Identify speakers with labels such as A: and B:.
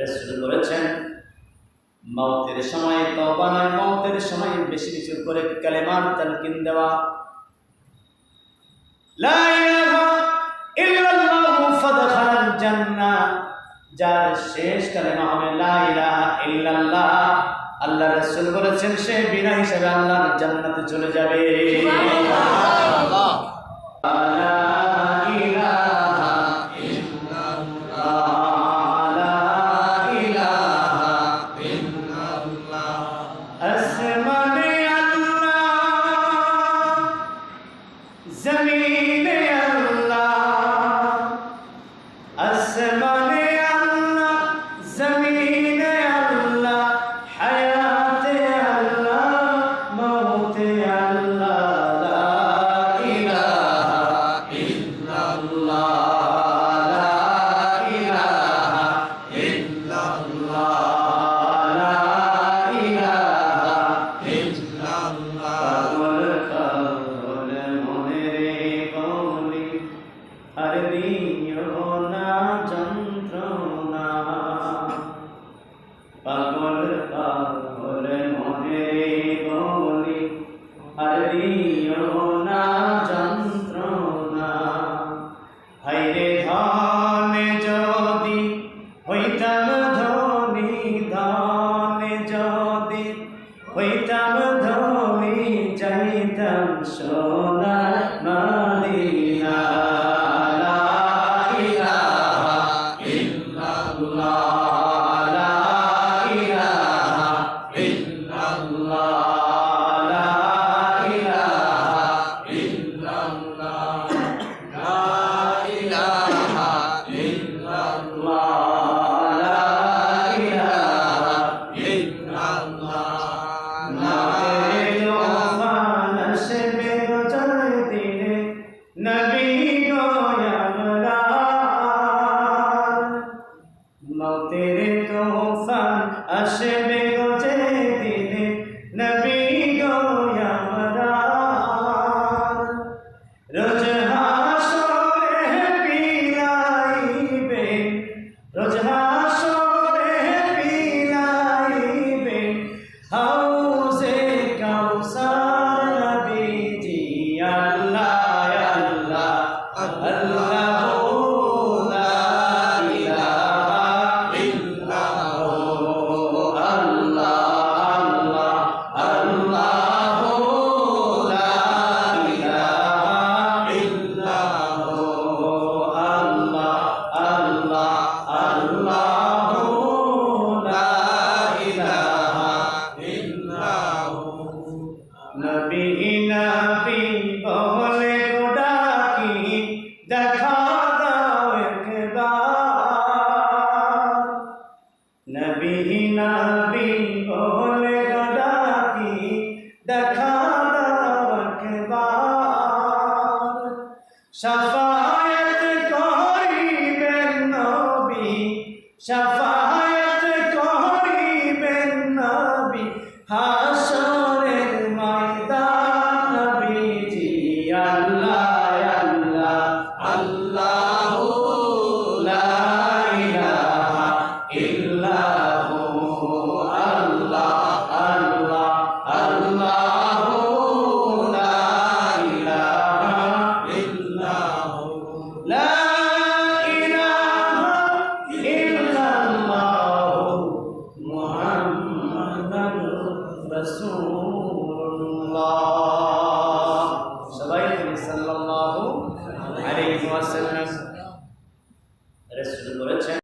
A: রেসুল বলেছেন মাউতের সময়ে তবা নয় মাউতের সময়ে বেশি কিছু করে কালেমার তালকিন দেওয়া। আল্লাহ রসুল বলেছেন, সে বিনা হিসাবে আল্লাহ জান্নাতে চলে যাবে। जमीन আর দিও না যন্ত্রণা পাগল পাগল মনে বলি আর দিও না যন্ত্রণা। হাইরে ধনে যদি হইতাম ধনি, ধনে যদি হইতাম ধনি, চাইতাম সোনা মালিনা। तेरे तो हुसन अशे बेगो that come.